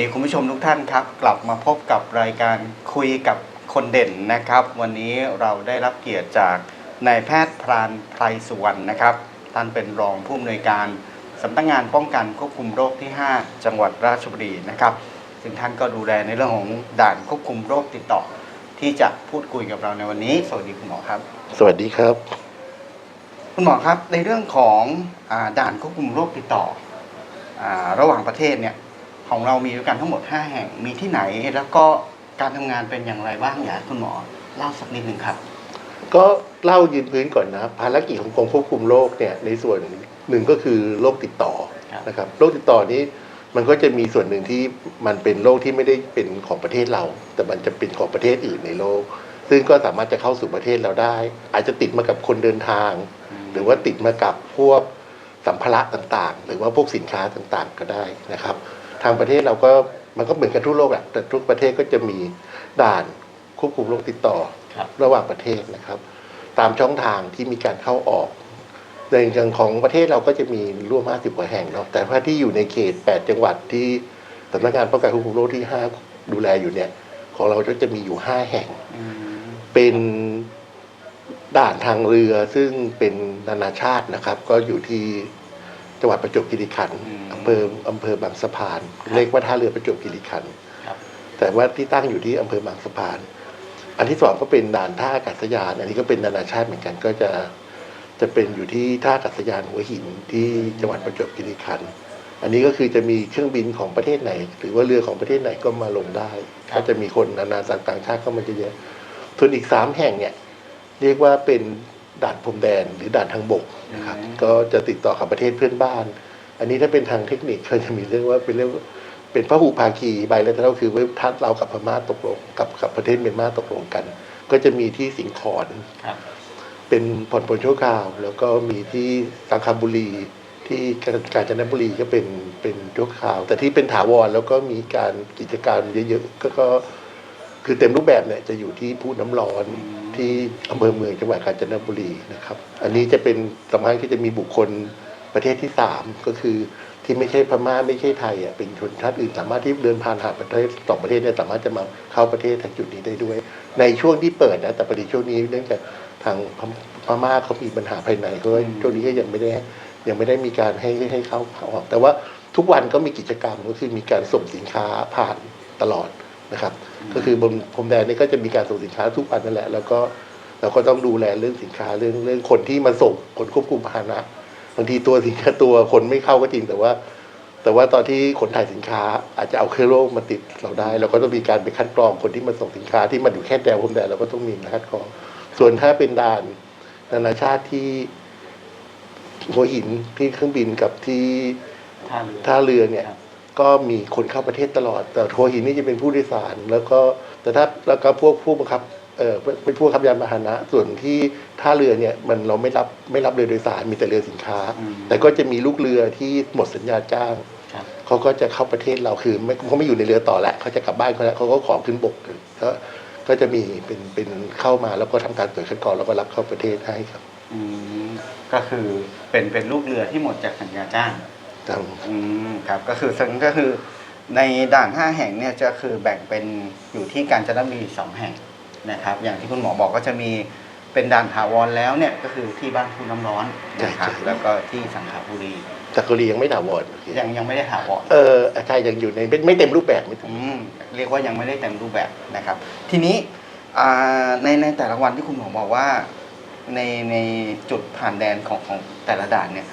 ดีคุณผู้ชมทุกท่านครับ กลับมาพบกับรายการคุยกับคนเด่นนะครับ วันนี้เราได้รับเกียรติจากนายแพทย์พรานไพรสุวรรณนะครับ ท่านเป็นรองผู้อำนวยการสำนักงานป้องกันควบคุมโรคที่ 5 จังหวัดราชบุรีนะครับ ซึ่งท่านก็ดูแลในเรื่องของด่านควบคุมโรคติดต่อ ที่จะพูดคุยกับเราในวันนี้ สวัสดีคุณหมอครับ สวัสดีครับ คุณหมอครับในเรื่องของอาด่านควบคุมโรคติดต่ออาระหว่างประเทศเนี่ย ของเรามีด้วยกันทั้งหมด 5 แห่งมีที่ไหน แล้วก็การทำงานเป็นอย่างไรบ้างอยากให้คุณหมอเล่าสักนิดหนึ่งครับ ก็เล่ายืนพื้นก่อนนะภารกิจของกรมควบคุมโรคเนี่ยในส่วนหนึ่งก็คือโรคติดต่อครับนะครับโรคติดต่อนี้มันก็จะมีส่วนหนึ่งที่มันเป็นโรคที่ไม่ได้เป็นของประเทศเรา แต่มันจะเป็นของประเทศอื่นในโลก ซึ่งก็สามารถจะเข้าสู่ประเทศเราได้ อาจจะติดมากับคนเดินทาง หรือว่าติดมากับพวกสัมภาระต่างๆ หรือว่าพวกสินค้าต่างๆก็ได้นะครับ ทางประเทศเราก็มันก็เหมือนกันทั่วโลกแหละแต่ทุกประเทศก็จะมีด่านควบคุมโรคติดต่อครับ ระหว่างประเทศนะครับ ตามช่องทางที่มีการเข้าออก ในอย่างของประเทศเราก็จะมีร่วม 50 กว่าแห่งเนาะแต่ว่าที่อยู่ในเขต 8 จังหวัดที่สำนักงานป้องกันควบคุมโรคที่ 5 ดูแลอยู่เนี่ย ของเราก็จะมีอยู่ 5 แห่งอืมเป็นด่านทางเรือซึ่งเป็นนานาชาตินะครับ ก็อยู่ที่จังหวัดประจวบคีรีขันธ์ อำเภออำเภอบางสะพาน เรียกว่าท่าเรือประจวบคีรีขันธ์ครับแต่ว่าที่ตั้งอยู่ที่อำเภอบางสะพาน อันที่สองก็เป็นด่านท่าอากาศยาน อันนี้ก็เป็นนานาชาติเหมือนกันก็จะจะเป็นอยู่ที่ท่าอากาศยานหัวหินที่จังหวัดประจวบคีรีขันธ์อันนี้ก็คือจะมีเครื่องบินของประเทศไหน หรือว่าเรือของประเทศไหนก็มาลงได้ครับก็จะมีคนนานาต่างชาติเข้ามาเยอะๆส่วนอีกสามแห่งเนี่ยเรียกว่าเป็นด่านพรมแดนหรือด่านทางบกนะครับ ก็จะติดต่อกับประเทศเพื่อนบ้าน อันนี้ถ้าเป็นทางเทคนิคเขาจะมีเรื่องว่าเป็นเรื่องเป็นพระหูภาคีใบแล้วก็คือว่าทัดเรากับพม่าตกลงกับกับประเทศเมียนมาตกลงกัน ก็จะมีที่สิงขอนครับเป็นผ่อนปลนชั่วคราว แล้วก็มีที่สังขบุรีที่กาญจนบุรีก็เป็นเป็นชั่วคราว แต่ที่เป็นถาวรแล้วก็มีการกิจการเยอะๆก็ก็คือเต็มรูปแบบเนี่ยจะอยู่ที่พูน้ำร้อนที่อำเภอเมืองจังหวัดกาญจนบุรีนะครับ อันนี้จะเป็นสำคัญที่จะมีบุคคล ประเทศที่สามก็คือที่ไม่ใช่พม่าไม่ใช่ไทยอะเป็นชนชาติอื่นสามารถที่เดินผ่านหาประเทศสองประเทศเนี่ยสามารถจะมาเข้าประเทศทางจุดนี้ได้ด้วย ในช่วงที่เปิดนะแต่พอดีช่วงนี้เนื่องจากทางพม่าเขามีปัญหาภายในก็ช่วงนี้ก็ยังไม่ได้ยังไม่ได้มีการให้ให้เข้าเข้าออก แต่ว่าทุกวันก็มีกิจกรรมก็คือมีการส่งสินค้าผ่านตลอดนะครับ ก็คือบนพรมแดนนี่ก็จะมีการส่งสินค้าทุกวันนั่นแหละ แล้วก็เราก็ต้องดูแลเรื่องสินค้าเรื่องเรื่องคนที่มาส่งคนควบคุมพาหนะ บางทีตัวสินค้าตัวคนไม่เข้าก็จริงแต่ว่า แต่ว่าตอนที่ขนถ่ายสินค้า อาจจะเอาเครื่องโรคมาติดเราได้ เราก็ต้องมีการไปคัดกรองคนที่มาส่งสินค้าที่มาอยู่แค่แนวพรมแดนเราก็ต้องมีการคัดกรอง ส่วนถ้าเป็นด่านนานาชาติที่หัวหินที่เครื่องบินกับที่ท่าเรือท่าเรือเนี่ยครับก็มีคนเข้าประเทศตลอด แต่หัวหินนี่จะเป็นผู้โดยสาร แล้วก็แต่ถ้าแล้วก็พวกผู้บังคับ เออเป็นผู้ขับยานพาหนะ ส่วนที่ท่าเรือเนี่ยมันเราไม่รับไม่รับเรือโดยสารมีแต่เรือสินค้าอืมแต่ก็จะมีลูกเรือที่หมดสัญญาจ้างครับเขาก็จะเข้าประเทศเราคือไม่เขาไม่อยู่ในเรือต่อแล้วเขาจะกลับบ้านเขาแล้วเขาก็ขอขึ้นบกก็ก็จะมีเป็นเป็นเข้ามาแล้วก็ทำการตรวจคัดกรองแล้วก็รับเข้าประเทศให้ครับอืมก็คือเป็นเป็นลูกเรือที่หมดจากสัญญาจ้างทางอืมครับก็คือซึ่งก็คือในด่าน5แห่งเนี่ยจะคือแบ่งเป็นอยู่ที่กาญจนบุรีสองแห่ง นะครับ อย่างที่คุณหมอบอกก็จะมีเป็นด่านถาวรแล้วเนี่ยก็คือที่บ้านคุณน้ำร้อนนะครับแล้วก็ที่สังขบุรีจากกรียังไม่ถาวรยังยังไม่ได้ถาวร เออใช่ยังอยู่ในไม่ไม่เต็มรูปแบบไม่ถึง อืมเรียกว่ายังไม่ได้เต็มรูปแบบนะครับ ทีนี้อ่าในในแต่ละวันที่คุณหมอบอกว่า ในในจุดผ่านแดนของของแต่ละด่านเนี่ย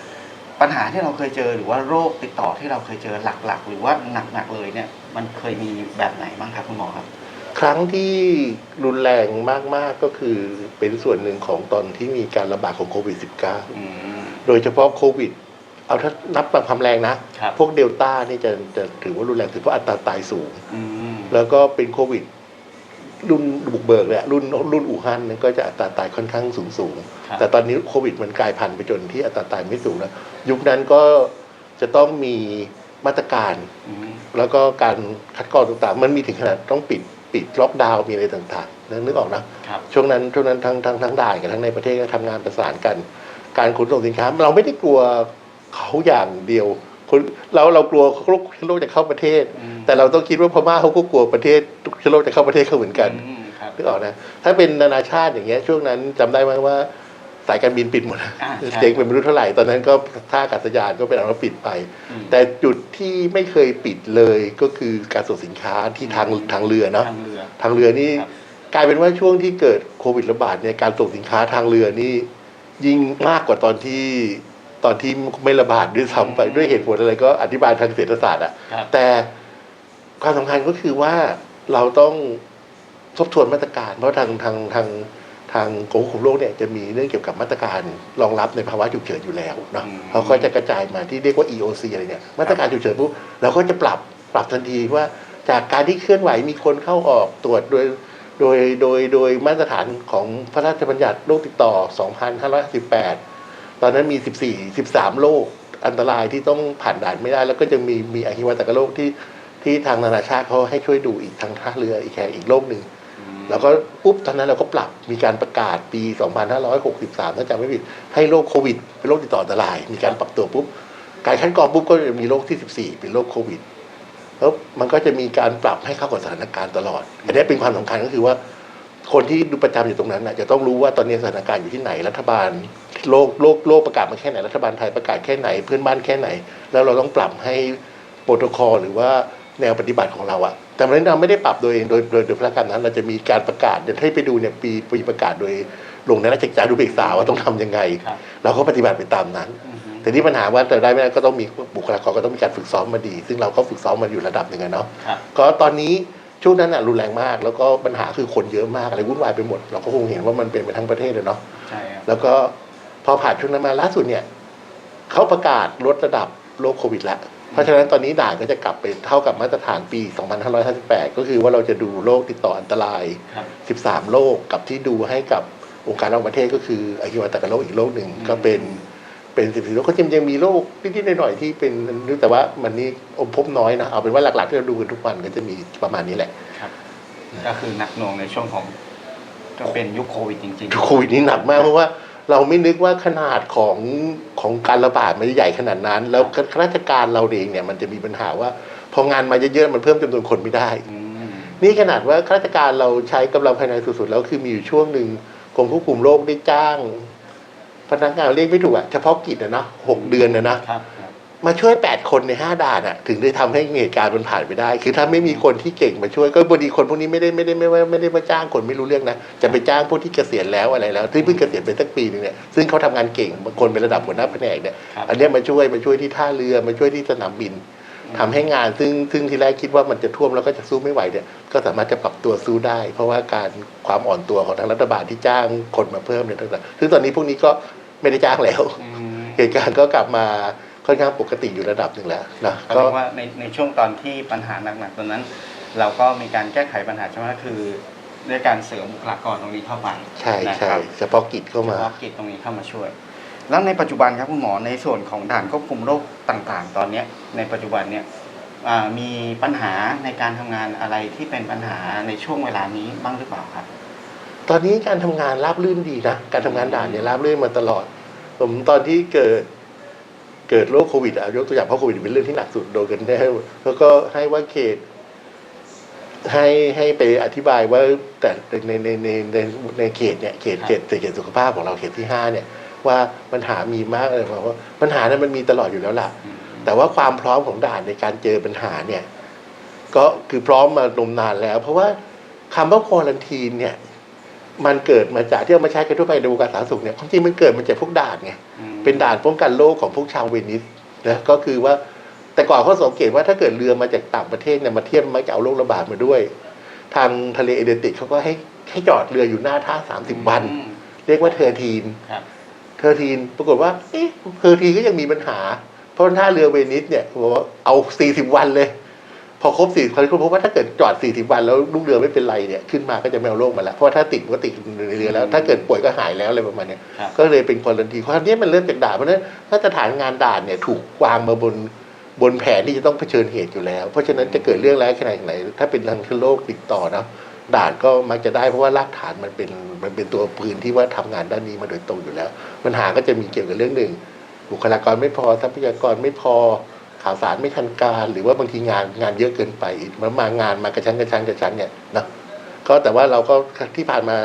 ปัญหาที่เราเคยเจอหรือว่าโรคติดต่อที่เราเคยเจอหลักๆ หรือว่าหนักๆเลยเนี่ย มันเคยมีแบบไหนบ้างครับคุณหมอครับ ครั้งที่รุนแรงมากๆก็คือเป็นส่วนหนึ่งของตอนที่มีการระบาดของโควิดอืม -19 โดยเฉพาะโควิด เอาถ้านับตามความแรงนะครับพวกเดลต้านี่จะจะถือว่ารุนแรงถือเพราะอัตราตายสูงอืมแล้วก็เป็นโควิด รุ่นบุกเบิกเนี่ยรุ่นรุ่นอู่ฮั่นเนี่ยก็จะอัตราตายค่อนข้างสูงสูงครับแต่ตอนนี้โควิดมันกลายพันธุ์ไปจนที่อัตราตายไม่สูงแล้ว ยุคนั้นก็จะต้องมีมาตรการอืมแล้วก็การคัดกรองต่างๆ มันมีถึงขนาดต้องปิด ปิดล็อกดาวน์มีอะไรต่างๆนะนึกออกนะครับ ช่วงนั้นช่วงนั้นทั้งทั้งทั้งด่านกับทั้งในประเทศก็ทำงานประสานกัน การขนส่งสินค้า เราไม่ได้กลัวเขาอย่างเดียวคนเราเรากลัวโรคเชื้อโรคจะเข้าประเทศ อืม แต่เราต้องคิดว่าพม่าเขาก็กลัวประเทศเชื้อโรคจะเข้าประเทศเขาเหมือนกัน อืมครับ นึกออกนะ ถ้าเป็นนานาชาติอย่างเงี้ยช่วงนั้นจำได้ไหมว่า สายการบินปิดหมดนะอ่าใช่เจ๊งเป็นไม่รู้เท่าไหร่ตอนนั้นก็ท่าอากาศยานก็เป็นอันว่าปิดไปอืมแต่จุดที่ไม่เคยปิดเลยก็คือการส่งสินค้าที่ทางทางเรือเนาะทางเรือทางเรือนี่ครับกลายเป็นว่าช่วงที่เกิดโควิดระบาดเนี่ยการส่งสินค้าทางเรือนี่ยิ่งมากกว่าตอนที่ตอนที่ไม่ระบาดด้วยซ้ำไปด้วยเหตุผลอะไรก็อธิบายทางเศรษฐศาสตร์อะครับแต่ความสำคัญก็คือว่าเราต้องทบทวนมาตรการ เพราะทางทางทางทางกรมควบคุมโรคเนี่ยจะมีเรื่องเกี่ยวกับมาตรการรองรับในภาวะฉุกเฉินอยู่แล้วเนาะอืมเขาก็จะกระจายมาที่เรียกว่า EOC อะไรเนี่ยมาตรการฉุกเฉินปุ๊บเราก็จะปรับปรับทันทีว่าจากการที่เคลื่อนไหวมีคนเข้าออกตรวจโดยโดยโดยโดยมาตรฐานของพระราชบัญญัติโรคติดต่อ 2558ตอนนั้นมี 14 13 โรคอันตรายที่ต้องผ่านด่านไม่ได้ แล้วก็จะมีมีอหิวาตกโรคที่ที่ทางนานาชาติเขาให้ช่วยดูอีกทางท่าเรืออีกแห่งอีกโรคหนึ่งอืม แล้วก็ปุ๊บตอนนั้นเราก็ปรับมีการประกาศปี 2563 ถ้าจำไม่ผิด ให้โรคโควิด เป็นโรคติดต่ออันตราย มีการปรับตัวปุ๊บ การคัดกรองปุ๊บก็จะมีโรคที่ 14 เป็นโรคโควิด แล้วมันก็จะมีการปรับให้เข้ากับสถานการณ์ตลอด อันนี้เป็นความสำคัญก็คือว่า คนที่ดูประจำอยู่ตรงนั้นนะจะต้องรู้ว่าตอนนี้สถานการณ์อยู่ที่ไหน รัฐบาลโลกโลกโลกประกาศมาแค่ไหน รัฐบาลไทยประกาศแค่ไหน เพื่อนบ้านแค่ไหน แล้วเราต้องปรับให้โปรโตคอลหรือว่าแนวปฏิบัติของเราอะ แต่วันนี้เราไม่ได้ปรับโดยโดยโดยโดยพระการนั้น เราจะมีการประกาศเดี๋ยวให้ไปดูเนี่ยปีปีประกาศโดยลงในราชกิจจานุเบกษาว่าต้องทำยังไงครับเราก็ปฏิบัติไปตามนั้นอืมแต่ที่ปัญหาว่าแต่ได้ไม่ได้ก็ต้องมีบุคลากรก็ต้องมีการฝึกซ้อมมาดี ซึ่งเราก็ฝึกซ้อมมาอยู่ระดับหนึ่งอะเนาะครับก็ตอนนี้ช่วงนั้นอะรุนแรงมาก แล้วก็ปัญหาคือคนเยอะมากอะไรวุ่นวายไปหมด เราก็คงเห็นว่ามันเป็นไปทั้งประเทศเลยเนาะใช่ครับแล้วก็พอผ่านช่วงนั้นมาล่าสุดเนี่ยเขาประกาศลดระดับโรคโควิดแล้ว เพราะฉะนั้นตอนนี้ด่านก็จะกลับไปเท่ากับมาตรฐานปี 2558 ก็คือว่าเราจะดูโรคติดต่ออันตรายครับ13 โรคกับที่ดูให้กับองค์การระหว่างประเทศก็คืออหิวาตกโรคอีกโรคหนึ่งก็เป็นเป็นสิบสี่โรคก็ยังยังมีโรคนิดๆหน่อยๆที่เป็นแต่ว่ามันนี่อมพบน้อยนะเอาเป็นว่าหลักๆที่เราดูกันทุกวันก็จะมีประมาณนี้แหละครับ ก็คือหนักหน่วงในช่วงของก็เป็นยุคโควิดจริงโควิดนี่หนักมากเพราะว่าเราไม่นึกว่าขนาดของ ของการระบาดมันจะใหญ่ขนาดนั้น แล้วข้าราชการเราเองเนี่ยมันจะมีปัญหาว่า พองานมาเยอะๆมันเพิ่มจำนวนคนไม่ได้ๆอืมนี่ขนาดว่าข้าราชการเราใช้กำลังภายในสุดๆแล้วคือมีอยู่ช่วงหนึ่งกรมควบคุมโรคได้จ้าง พนักงานเรียกไม่ถูกอะเฉพาะกิจอะนะหกเดือนนะนะครับครับ มาช่วยแปดคนในห้าด่านอะถึงได้ทำให้เหตุการณ์มันผ่านไปได้ คือถ้าไม่มีคนที่เก่งมาช่วยก็บดีคนพวกนี้ไม่ได้ไม่ได้ไม่ไม่ไม่ได้มาจ้างคนไม่รู้เรื่องนะจะไปจ้างพวกที่เกษียณแล้วอะไรแล้ว ที่เพิ่งเกษียณไปสักปีหนึงเนี่ยซึ่งเขาทำงานเก่งบางคนเป็นระดับหัวหน้าแผนกเนี่ยครับอันเนี้ยมาช่วยมาช่วยที่ท่าเรือมาช่วยที่สนามบินทำให้งานซึ่งซึ่งที่แรกคิดว่ามันจะท่วมแล้วก็จะสู้ไม่ไหวเนี่ยก็สามารถจะปรับตัวสู้ได้ เพราะว่าการความอ่อนตัวของทางรัฐบาลที่จ้างคนมาเพิ่มเนี่ยต่างๆซึ่งตอนนี้พวกนี้ก็ไม่ได้จ้างแล้วอืมเหตุการณ์ก็กลับมา ค่อนข้างปกติอยู่ระดับหนึ่งแล้วนะก็ก็เรียกว่าในในช่วงตอนที่ปัญหาหนักๆตอนนั้น เราก็มีการแก้ไขปัญหาใช่ไหมคือด้วยการเสริมบุคลากรตรงนี้เข้าไปใช่นะคใช่รับเฉพาะกิจเข้ามาเฉพาะกิจตรงนี้เข้ามาช่วย แล้วในปัจจุบันครับคุณหมอในส่วนของด่านควบคุมโรคต่างๆ ตอนเนี้ยในปัจจุบันเนี่ยอ่ามีปัญหาในการทำงานอะไรที่เป็นปัญหาในช่วงเวลานี้บ้างหรือเปล่าครับ ตอนนี้การทำงานราบรื่นดีนะการทำงานด่านเนี่ยราบรื่นมาตลอด ผมตอนที่เกิด เกิดโรคโควิดอะยกตัวอย่างเพราะโควิดเป็นเรื่องที่หนักสุดโดนกันได้แล้วก็ให้ว่าเขตให้ให้ไปอธิบายว่าแต่ในในในในในเขตเนี่ยเขตเขตเขตสุขภาพของเราเขตที่ห้าเนี่ย ว่าปัญหามีมากเลยเพราะว่าปัญหานั้นมันมีตลอดอยู่แล้วล่ะ แต่ว่าความพร้อมของด่านในการเจอปัญหาเนี่ย ก็คือพร้อมมานมนานแล้ว เพราะว่าคำว่าควอลันทีนเนี่ย มันเกิดมาจากที่เอามาใช้กันทั่วไปในวงการสาธารณสุขเนี่ยความจริงมันเกิดมาจากพวกด่านไง เป็นด่านป้องกันโรคของพวกชาวเวนิสนะก็คือว่าแต่ก่อนเขาสังเกตว่าถ้าเกิดเรือมาจากต่างประเทศเนี่ยมาเทียบมักจะเอาโรคระบาดมาด้วย ทางทะเลเอเดนติกเขาก็ให้ให้จอดเรืออยู่หน้าท่าสามสิบวันอืมเรียกว่าเทอร์ทีนครับเทอร์ทีนปรากฏว่าเอ๊ะเทอร์ทีนก็ยังมีปัญหา เพราะท่าเรือเวนิสเนี่ยบอกว่าเอาสี่สิบวันเลย พอครบสี่สิบวันเขาพบว่าถ้าเกิดจอดสี่สิบวันแล้วลูกเรือไม่เป็นไรเนี่ยขึ้นมาก็จะไม่เอาโรคมาแล้วเพราะว่าถ้าติดมันก็ติดในเรือแล้ว ถ้าเกิดป่วยก็หายแล้วอะไรประมาณเนี้ยครับ ก็เลยเป็นควอลันทีความนี้มันเริ่มจากด่านเพราะฉะนั้นมาตรฐานงานด่านเนี่ยถูกวางมาบนบนแผนที่จะต้องเผชิญเหตุอยู่แล้ว เพราะฉะนั้นจะเกิดเรื่องร้ายขนาดไหน ถ้าเป็นทางโรคติดต่อนะด่านก็มักจะได้เพราะว่ารากฐานมันเป็นมันเป็นตัวปืนที่ว่าทำงานด้านนี้มาโดยตรงอยู่แล้วปัญหาก็จะมีเกี่ยวกับเรื่องหนึ่งบุคลากรไม่พอทรัพยากรไม่พอค ข่าวสารไม่ทันการ หรือว่าบางทีงานงานเยอะเกินไปมันมางานมากระชั้นกระชั้นกระชั้นเนี่ยนะก็แต่ว่าเราก็ที่ผ่านมา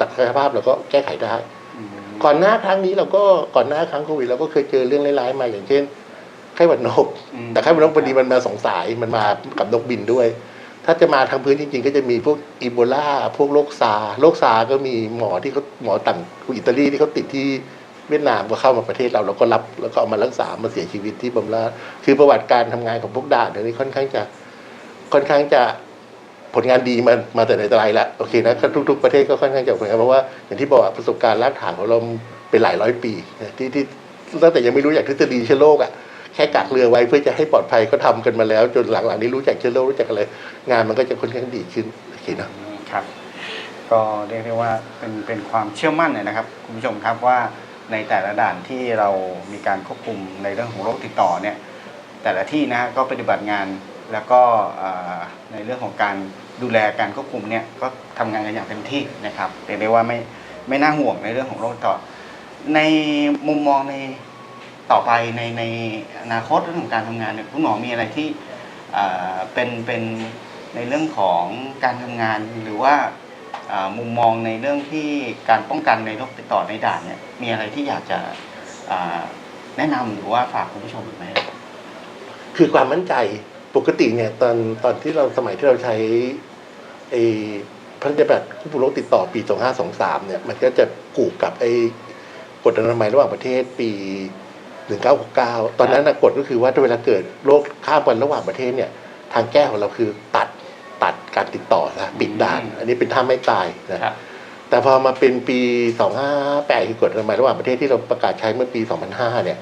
ศักยภาพเราก็แก้ไขได้อืมก่อนหน้าครั้งนี้เราก็ก่อนหน้าครั้งโควิดเราก็เคยเจอเรื่องร้ายๆมาอย่างเช่นไข้หวัดนกอืมแต่ไข้หวัดนกพอดีมันมาสองสายมันมากับนกบินด้วย ถ้าจะมาทางพื้นจริงๆ ก็จะมีพวกอีโบลาพวกโรคซาร์โรคซาร์ก็มีหมอที่เขาหมอต่างอิตาลีที่เขาติดที่ เวียดนามก็เข้ามาประเทศเราเราก็รับแล้วก็เอามารักษามาเสียชีวิตที่บำราศคือประวัติการทำงานของพวกด่านเดี๋ยวนี้ค่อนข้างจะค่อนข้างจะผลงานดีมามาแต่ไหนแต่ไรละโอเคนะทุก ๆ ประเทศก็ค่อนข้างจะผลงานเพราะว่าอย่างที่บอกประสบการณ์รากฐานของเราเป็นหลายร้อยปีที่ที่ตั้งแต่ยังไม่รู้อย่างทฤษฎีเชื้อโรคอะแค่กักเรือไว้เพื่อจะให้ปลอดภัยก็ทำกันมาแล้ว จนหลังๆนี้รู้จักเชื้อโรครู้จักอะไรงานมันก็จะค่อนข้างดีขึ้นโอเคนะครับ ก็เรียกได้ว่าเป็นเป็นความเชื่อมั่นนะครับ คุณผู้ชมครับว่า ในแต่ละด่านที่เรามีการควบคุมในเรื่องของโรคติดต่อเนี่ยแต่ละที่นะฮะก็ปฏิบัติงานแล้วก็ในเรื่องของการดูแลการควบคุมเนี่ยก็ทำงานกันอย่างเต็มที่นะครับเรียกได้ว่าไม่ไม่น่าห่วงในเรื่องของโรคต่อ ในมุมมองในต่อไปในในอนาคตเรื่องของการทำงานเนี่ยคุณหมอมีอะไรที่เป็นเป็นในเรื่องของการทำงานหรือว่า มุมมองในเรื่องที่การป้องกันในโรคติดต่อในด่านเนี่ยมีอะไรที่อยากจะแนะนำหรือว่าฝากคุณผู้ชมอีกไหมคือความมั่นใจปกติเนี่ยตอนตอนที่เราสมัยที่เราใช้ไอ้พระราชบัญญัติควบคุมโรคติดต่อปี 2523 เนี่ย มันก็จะกูกกับไอ้กฎอนามัยระหว่างประเทศปี 1969 ตอนนั้นนะกฎก็คือว่าถ้าเวลาเกิดโรคข้ามกันระหว่างประเทศเนี่ย ทางแก้ของเราคือตัด ตัดการติดต่อนะปิดด่าน อันนี้เป็นท่าไม่ตายนะครับแต่พอมาเป็นปี 258คือกฎอนามัยระหว่างประเทศที่เราประกาศใช้เมื่อปี 2005 เนี่ย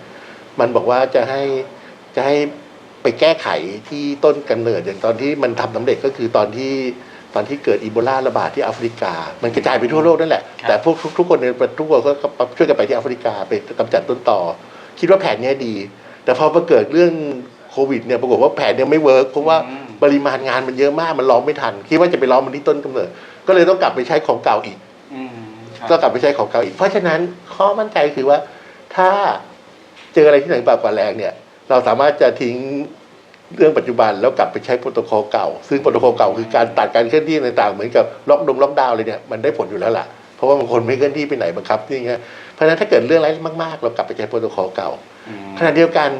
มันบอกว่าจะให้จะให้ไปแก้ไขที่ต้นกำเนิดอย่างตอนที่มันทำสำเร็จก็คือตอนที่ตอนที่เกิดอีโบลาระบาดที่แอฟริกา มันกระจายไปทั่วโลกนั่นแหละครับแต่พวกทุกทุกคนในทุกคนก็ช่วยกันไปที่แอฟริกาไปกำจัดต้นต่อ คิดว่าแผนเนี้ยดี แต่พอมาเกิดเรื่องโควิดเนี่ยปรากฏว่าแผนเนี้ยไม่เวิร์กเพราะว่าอืม ปริมาณงานมันเยอะมากมันล้อมไม่ทัน คิดว่าจะไปล้อมมันที่ต้นกำเนิด ก็เลยต้องกลับไปใช้ของเก่าอีกอืมครับก็กลับไปใช้ของเก่าอีก เพราะฉะนั้นข้อมั่นใจคือว่า ถ้าเจออะไรที่ไหนบากกว่าแรงเนี่ย เราสามารถจะทิ้งเรื่องปัจจุบันแล้วกลับไปใช้โปรโตคอลเก่า ซึ่งโปรโตคอลเก่าคือการตัดการเคลื่อนที่ต่างๆเหมือนกับล็อกดงล็อกดาวน์เลยเนี่ยมันได้ผลอยู่แล้วล่ะเพราะว่าบางคนไม่เคลื่อนที่ไปไหนบังคับนี่ไงเพราะฉะนั้นถ้าเกิดเรื่องอะไรมากๆ เรากลับไปใช้โปรโตคอลเก่าอืมขณะเดียวกัน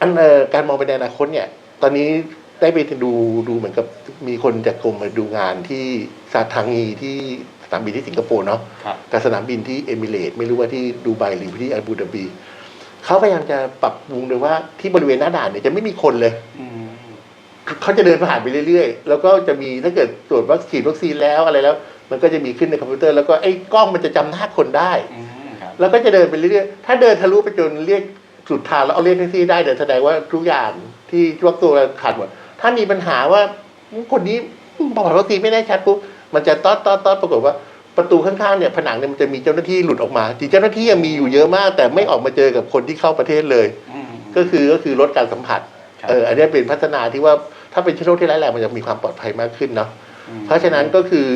อันเอ่อการมองไปในอนาคตเนี่ย ตอนนี้ ได้ไปดูดูเหมือนกับมีคนจากกรมมาดูงานที่ซาทางีที่สนามบินที่สิงคโปร์เนาะครับกับสนามบินที่เอมิเรตส์ไม่รู้ว่าที่ดูไบหรือที่อาบูดาบีเขาพยายามจะปรับปรุงเลยว่าที่บริเวณหน้าด่านเนี่ยจะไม่มีคนเลยอืมเขาจะเดินผ่านไปเรื่อยๆ แล้วก็จะมีถ้าเกิดตรวจวัคซีนวัคซีนแล้วอะไรแล้ว มันก็จะมีขึ้นในคอมพิวเตอร์แล้วก็ไอ้กล้องมันจะจำหน้าคนได้อืมครับแล้วก็จะเดินไปเรื่อยๆ ถ้าเดินทะลุไปจนเรียกสุดทางแล้วเอาเรียกแท็กซี่ได้เดินแสดงว่าทุกอย่างที่วัคตัวขาดหมด ถ้ามีปัญหาว่าคนนี้บอกวัคซีนไม่แน่ชัดปุ๊บมันจะต๊อดต๊อดต๊อดปรากฏว่าประตูข้างๆเนี่ยผนังเนี่ยมันจะมีเจ้าหน้าที่หลุดออกมาจริงเจ้าหน้าที่ยังมีอยู่เยอะมาก แต่ไม่ออกมาเจอกับคนที่เข้าประเทศเลยอืมก็คือก็คือลดการสัมผัสครับเอออันนี้เป็นพัฒนาที่ว่าถ้าเป็นเชื้อโรคที่ร้ายแรงมันจะมีความปลอดภัยมากขึ้นเนาะอืมเพราะฉะนั้นก็คือ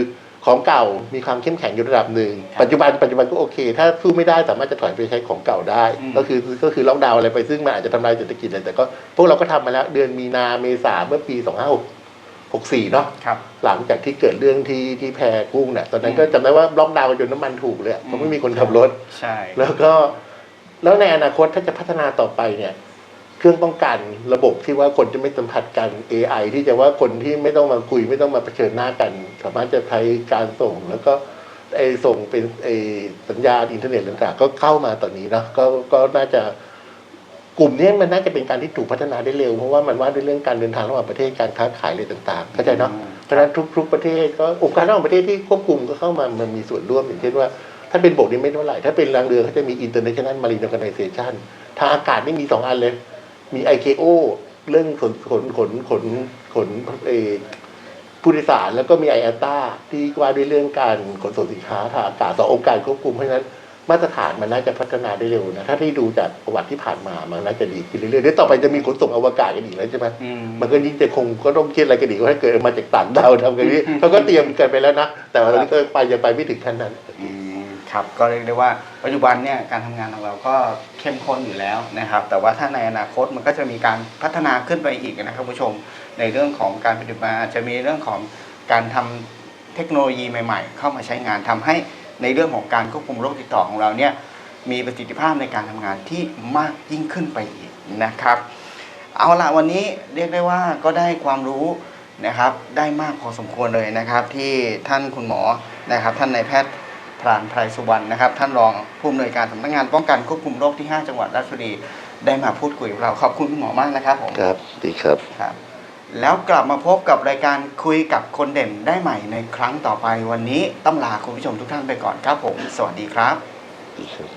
ของเก่ามีความเข้มแข็งอยู่ระดับหนึ่งครับปัจจุบันปัจจุบันก็โอเค ถ้าสู้ไม่ได้สามารถจะถอยไปใช้ของเก่าได้อืมก็คือก็คือล็อกดาวน์อะไรไปซึ่งมันอาจจะทำลายเศรษฐกิจเลยแต่ก็พวกเราก็ทำมาแล้วเดือนมีนาเมษาเมื่อปี2564เนาะครับหลังจากที่เกิดเรื่องที่ที่แพกุ้งเนี่ยตอนนั้นก็จำได้ว่าล็อกดาวน์จนน้ำมันถูกเลยอะเพราะไม่มีคนขับรถใช่แล้วก็แล้วในอนาคตถ้าจะพัฒนาต่อไปเนี่ย เครื่องป้องกันระบบที่ว่าคนจะไม่สัมผัสกัน AI ที่จะว่าคนที่ไม่ต้องมาคุย ไม่ต้องมาเผชิญหน้ากัน สามารถจะใช้การส่งแล้วก็ไอส่งเป็นไอสัญญาณอินเทอร์เน็ตต่างๆก็เข้ามาตอนนี้เนาะก็ก็น่าจะกลุ่มนี้มันน่าจะเป็นการที่ถูกพัฒนาได้เร็ว เพราะว่ามันว่าด้วยเรื่องการเดินทางระหว่างประเทศการค้าขายอะไรต่างๆเข้าใจเนาะอืมเพราะฉะนั้นทุก ๆ ประเทศก็องค์การระหว่างประเทศที่ควบคุมก็เข้ามามันมีส่วนร่วมอย่างเช่นว่า ถ้าเป็นบกนี่ไม่เท่าไหร่ถ้าเป็นรางเรือเขาจะมี International Marine Organization ทางอากาศนี่มีสองอันเลย มี ICAO เรื่องขนขนขนขนขนเออผู้โดยสารแล้วก็มี IATA ที่ว่าด้วยเรื่องการขนส่งสินค้าทางอากาศสององค์การควบคุมเพราะฉะนั้นมาตรฐานมันน่าจะพัฒนาได้เร็วนะถ้าที่ดูจากประวัติที่ผ่านมามันน่าจะดีขึ้นเรื่อยๆเดี๋ยวต่อไปจะมีขนส่งอวกาศกันอีกแล้วใช่ไหมอืมมันก็ยิ่งจะคงก็ต้องคิดอะไรกันอีกว่าถ้าเกิดมาจากต่างดาวทำกันนี้เขาก็เตรียมกันไปแล้วนะแต่ว่าตอนนี้ก็ไปยังไปไม่ถึงขั้นนั้นอืม ครับก็เรียกได้ว่าปัจจุบันเนี่ยการทำงานของเราก็เข้มข้นอยู่แล้วนะครับ แต่ว่าถ้าในอนาคตมันก็จะมีการพัฒนาขึ้นไปอีกนะครับผู้ชมในเรื่องของการปฏิบัติอาจจะมีเรื่องของการทำเทคโนโลยีใหม่ ๆ เข้ามาใช้งานทำให้ในเรื่องของการควบคุมโรคติดต่อของเราเนี่ยมีประสิทธิภาพในการทำงานที่มากยิ่งขึ้นไปอีกนะครับ เอาละวันนี้เรียกได้ว่าก็ได้ความรู้นะครับ ได้มากพอสมควรเลยนะครับ ที่ท่านคุณหมอนะครับ ท่านนายแพทย์ พรานไพรสุวรรณนะครับ ท่านรองผู้อำนวยการสำนักงานป้องกันควบคุมโรคที่ 5 จังหวัดราชบุรีได้มาพูดคุยกับเราขอบคุณคุณหมอมากนะครับผมครับดีครับครับ แล้วกลับมาพบกับรายการคุยกับคนเด่นได้ใหม่ในครั้งต่อไปวันนี้ต้องลาคุณผู้ชมทุกท่านไปก่อนครับผม สวัสดีครับ ดีครับ